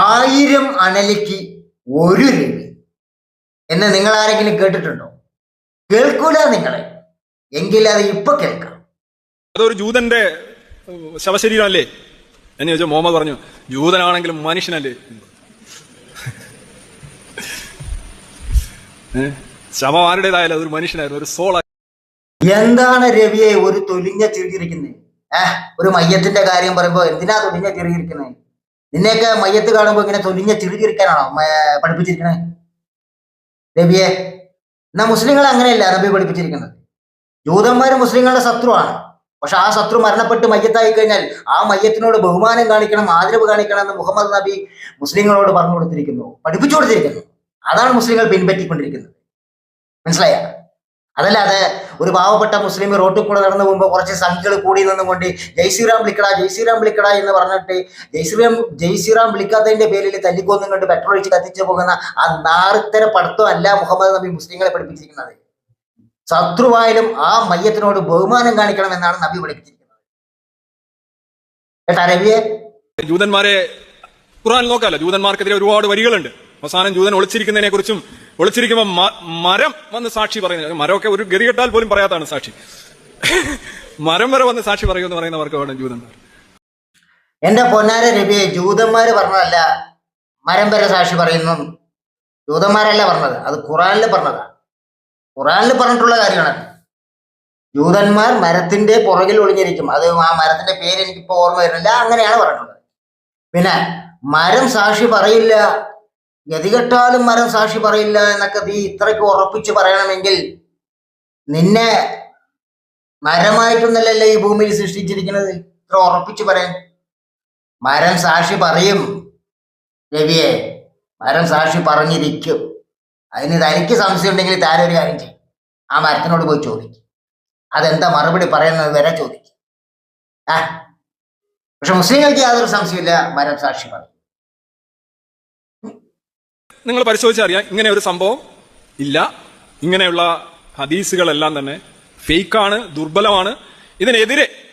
ആയിരം അണലിക്ക് ഒരു രവി എന്ന് നിങ്ങൾ ആരെങ്കിലും കേട്ടിട്ടുണ്ടോ? കേൾക്കൂല നിങ്ങളെ. എങ്കിൽ അത് ഇപ്പൊ കേൾക്കാം. അതൊരു ജൂതന്റെ ശവശരീരമല്ലേ? എന്ന് ചോദിച്ചു മുഹമ്മദ് പറഞ്ഞു ജൂതനാണെങ്കിലും മനുഷ്യനല്ലേ? ശവം ആരുടേതായാലും അതൊരു മനുഷ്യനായിരുന്നു ഒരു സോള എന്താണ് രവിയെ ഒരു തൊലിഞ്ഞ ചിരിയിരിക്കുന്നത് ഏഹ് ഒരു മയ്യത്തിന്റെ കാര്യം പറയുമ്പോ എന്തിനാ തൊലിഞ്ഞ ചിരിയിരിക്കുന്നത് നിന്നെയൊക്കെ മയ്യത്ത് കാണുമ്പോ ഇങ്ങനെ തൊലിഞ്ഞ ചിരിച്ചിരിക്കാനാണോ പഠിപ്പിച്ചിരിക്കണേ? രബിയെ എന്നാ മുസ്ലിങ്ങൾ അങ്ങനെയല്ല നബി പഠിപ്പിച്ചിരിക്കുന്നത്? ജൂതന്മാരും മുസ്ലിങ്ങളുടെ ശത്രുവാണ്. പക്ഷെ ആ ശത്രു മരണപ്പെട്ട് മയ്യത്തായി കഴിഞ്ഞാൽ ആ മയ്യത്തിനോട് ബഹുമാനം കാണിക്കണം ആദരവ് കാണിക്കണം എന്ന് മുഹമ്മദ് നബി മുസ്ലിങ്ങളോട് പറഞ്ഞു കൊടുത്തിരിക്കുന്നു പഠിപ്പിച്ചു കൊടുത്തിരിക്കുന്നു. അതാണ് മുസ്ലിങ്ങൾ പിൻപറ്റിക്കൊണ്ടിരിക്കുന്നത്. മനസ്സിലായ? അതല്ലാതെ ഒരു പാവപ്പെട്ട മുസ്ലിം റോട്ടിൽ കൂടെ നടന്നു പോകുമ്പോൾ കുറച്ച് സംഖ്യകൾ കൂടി നിന്നുകൊണ്ട് ജയ് ശ്രീറാം വിളിക്കടാ ജയ് ശ്രീറാം വിളിക്കടാ എന്ന് പറഞ്ഞിട്ട് ജയ് ശ്രീറാം ജയ് ശ്രീറാം വിളിക്കാത്തതിന്റെ പേരിൽ തല്ലിക്കൊന്നും കണ്ട് പെട്രോൾ ഒഴിച്ച് കത്തിച്ചു പോകുന്ന ആ നാറിത്തര പഠിത്തം അല്ല മുഹമ്മദ് നബി മുസ്ലിങ്ങളെ പഠിപ്പിച്ചിരിക്കുന്നത്. ശത്രുവായാലും ആ മയ്യത്തിനോട് ബഹുമാനം കാണിക്കണം എന്നാണ് നബി പഠിപ്പിച്ചിരിക്കുന്നത്. കേട്ടാ രവിയെ? ജൂതന്മാരെ ഖുറാൻ നോക്കാലോ. ജൂതന്മാർക്കെതിരെ ഒരുപാട് വരികളുണ്ട്. അവസാനം ജൂതൻ ഒളിച്ചിരിക്കുന്നതിനെ കുറിച്ചും ഒളിച്ചിരിക്കുമ്പോൾ മരം വന്ന് സാക്ഷി പറയുന്നത് മരമൊക്കെ ഒരു ഗതികെട്ടാൽ പോലും പറയാത്താണ് സാക്ഷി. മരം വരെ വന്ന് സാക്ഷി പറയുമെന്ന് പറയുന്നവർക്ക് വേണം ജൂതന്മാർ. എന്റെ പൊന്നാര രവിയെ ജൂതന്മാര് പറഞ്ഞതല്ല മരം വരെ സാക്ഷി പറയുന്നു. ജൂതന്മാരല്ല പറഞ്ഞത്. അത് ഖുറാനിൽ പറഞ്ഞതാ ഖുറാനിൽ പറഞ്ഞിട്ടുള്ള കാര്യമാണ്. ജൂതന്മാർ മരത്തിന്റെ പുറകിൽ ഒളിഞ്ഞിരിക്കും. അത് ആ മരത്തിന്റെ പേര് എനിക്കിപ്പോ ഓർമ്മ വരുന്നില്ല. അങ്ങനെയാണ് പറഞ്ഞിട്ടുള്ളത്. പിന്നെ മരം സാക്ഷി പറയില്ല. ഗതികെട്ടാലും മരം സാക്ഷി പറയില്ല എന്നൊക്കെ നീ ഇത്രയ്ക്ക് ഉറപ്പിച്ച് പറയണമെങ്കിൽ നിന്നെ മരമായിട്ടൊന്നല്ലല്ലേ ഈ ഭൂമിയിൽ സൃഷ്ടിച്ചിരിക്കുന്നത്? ഇത്ര ഉറപ്പിച്ച് പറയാൻ. മരം സാക്ഷി പറയും. രവിയെ മരം സാക്ഷി പറഞ്ഞിരിക്കും. അതിന് തനിക്ക് സംശയം ഉണ്ടെങ്കിൽ താരം ഒരു കാര്യം ചെയ്യും. ആ മരത്തിനോട് പോയി ചോദിക്കും. അതെന്താ മറുപടി പറയുന്നത് വരെ ചോദിക്കും. ആ പക്ഷെ മുസ്ലിങ്ങൾക്ക് യാതൊരു സംശയമില്ല മരം സാക്ഷി പറയും. നിങ്ങൾ പരിശോധിച്ചറിയാം ഇങ്ങനെ ഒരു സംഭവം ഇല്ല. ഇങ്ങനെയുള്ള ഹദീസുകളെല്ലാം തന്നെ ഫേക്കാണ് ദുർബലമാണ്. ഇതിനെതിരെ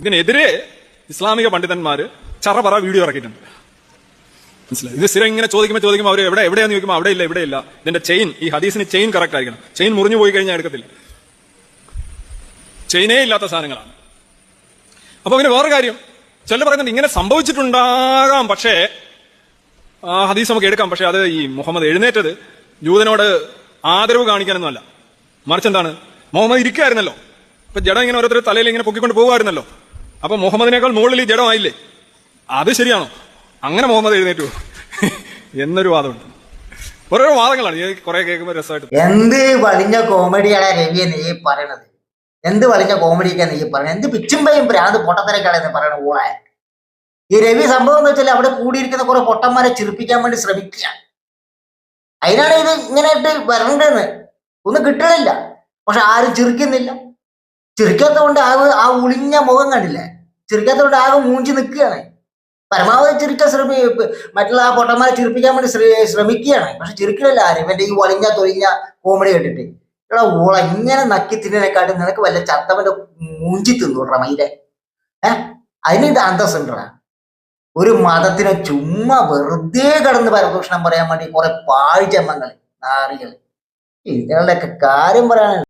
ഇതിനെതിരെ ഇസ്ലാമിക പണ്ഡിതന്മാര് ചറപറ വീഡിയോ ഇറക്കിയിട്ടുണ്ട്. മനസ്സിലായി? ഇത് സ്ഥിരം ഇങ്ങനെ ചോദിക്കുമ്പോൾ ചോദിക്കുമ്പോൾ അവർ എവിടെ എവിടെയാന്ന് ചോദിക്കുമ്പോൾ അവിടെ ഇല്ല ഇവിടെ ഇല്ല. ഇതിന്റെ ചെയിൻ ഈ ഹദീസിന് ചെയിൻ കറക്റ്റ് ആയിരിക്കണം. ചെയിൻ മുറിഞ്ഞു പോയി കഴിഞ്ഞാൽ എടുക്കത്തില്ല. ചെയിനേ ഇല്ലാത്ത സാധനങ്ങളാണ്. അപ്പൊ പിന്നെ വേറെ കാര്യം. ചില പറയുന്നുണ്ട് ഇങ്ങനെ സംഭവിച്ചിട്ടുണ്ടാകാം. പക്ഷേ ആ ഹദീസ് നമുക്ക് എടുക്കാം പക്ഷെ അത് ഈ മുഹമ്മദ് എഴുന്നേറ്റത് ജൂതനോട് ആദരവ് കാണിക്കാനൊന്നുമല്ല. മറിച്ച് എന്താണ്? മുഹമ്മദ് ഇരിക്കുകയായിരുന്നല്ലോ അപ്പൊ ജഡം ഇങ്ങനെ ഓരോരുത്തർ തലയിൽ ഇങ്ങനെ പൊക്കിക്കൊണ്ട് പോകുമായിരുന്നല്ലോ. അപ്പൊ മുഹമ്മദിനേക്കാൾ മുകളിൽ ഈ ജഡമായില്ലേ? അത് ശരിയാണോ? അങ്ങനെ മുഹമ്മദ് എഴുന്നേറ്റു. എന്നൊരു വാദമുണ്ട്. ഓരോ വാദങ്ങളാണ്. കുറെ കേൾക്കുമ്പോൾ രസമായിട്ട് എന്ത് വലിഞ്ഞ കോമഡിയാണ് രവി നീ പറയണത്? എന്ത് വലിഞ്ഞ കോമഡിയൊക്കെ നീ പറയണത്? എന്ത് പിച്ചുമ്പയും ഭ്രാന്ത് പൊട്ടത്തരക്കാളെന്ന് പറയണ ഊളായ ഈ രവി സംഭവം എന്ന് വെച്ചാൽ അവിടെ കൂടിയിരിക്കുന്ന കുറെ പൊട്ടന്മാരെ ചിരിപ്പിക്കാൻ വേണ്ടി ശ്രമിക്കുക. അതിനാണ് ഇത് ഇങ്ങനെയായിട്ട് വരണ്ടെന്ന്. ഒന്നും കിട്ടണില്ല. പക്ഷെ ആരും ചിരിക്കുന്നില്ല ചിരിക്കാത്ത കൊണ്ട് ആ ഉളിഞ്ഞ മുഖം കണ്ടില്ലേ? ചിരിക്കാത്ത കൊണ്ട് ആകെ മൂഞ്ചി നിൽക്കുകയാണ്. പരമാവധി ചിരിക്കാൻ ശ്രമി മറ്റുള്ള ആ പൊട്ടന്മാരെ ചിരിപ്പിക്കാൻ വേണ്ടി ശ്ര- ശ്രമിക്കുകയാണ്. പക്ഷെ ചിരിക്കണില്ല ആരും. ഇവന്റെ ഈ ഒളിഞ്ഞ തൊലിഞ്ഞ കോമഡി കേട്ടിട്ട് എടാ ഓള ഇങ്ങനെ നക്കി തിന്നതിനെക്കാട്ടും നിനക്ക് വല്ല ചത്തവന്റെ മൂഞ്ചി തിന്നു മയിലെ? ഏഹ് അതിന് ഇത് അന്തസ്സുണ്ടാ ഒരു മതത്തിനെ ചുമ്മാ വെറുതെ കടന്ന് പരദൂഷണം പറയാൻ വേണ്ടി കുറെ പാഴ്ചമ്മങ്ങൾ നാറികൾ ഇതികളുടെയൊക്കെ കാര്യം പറയാൻ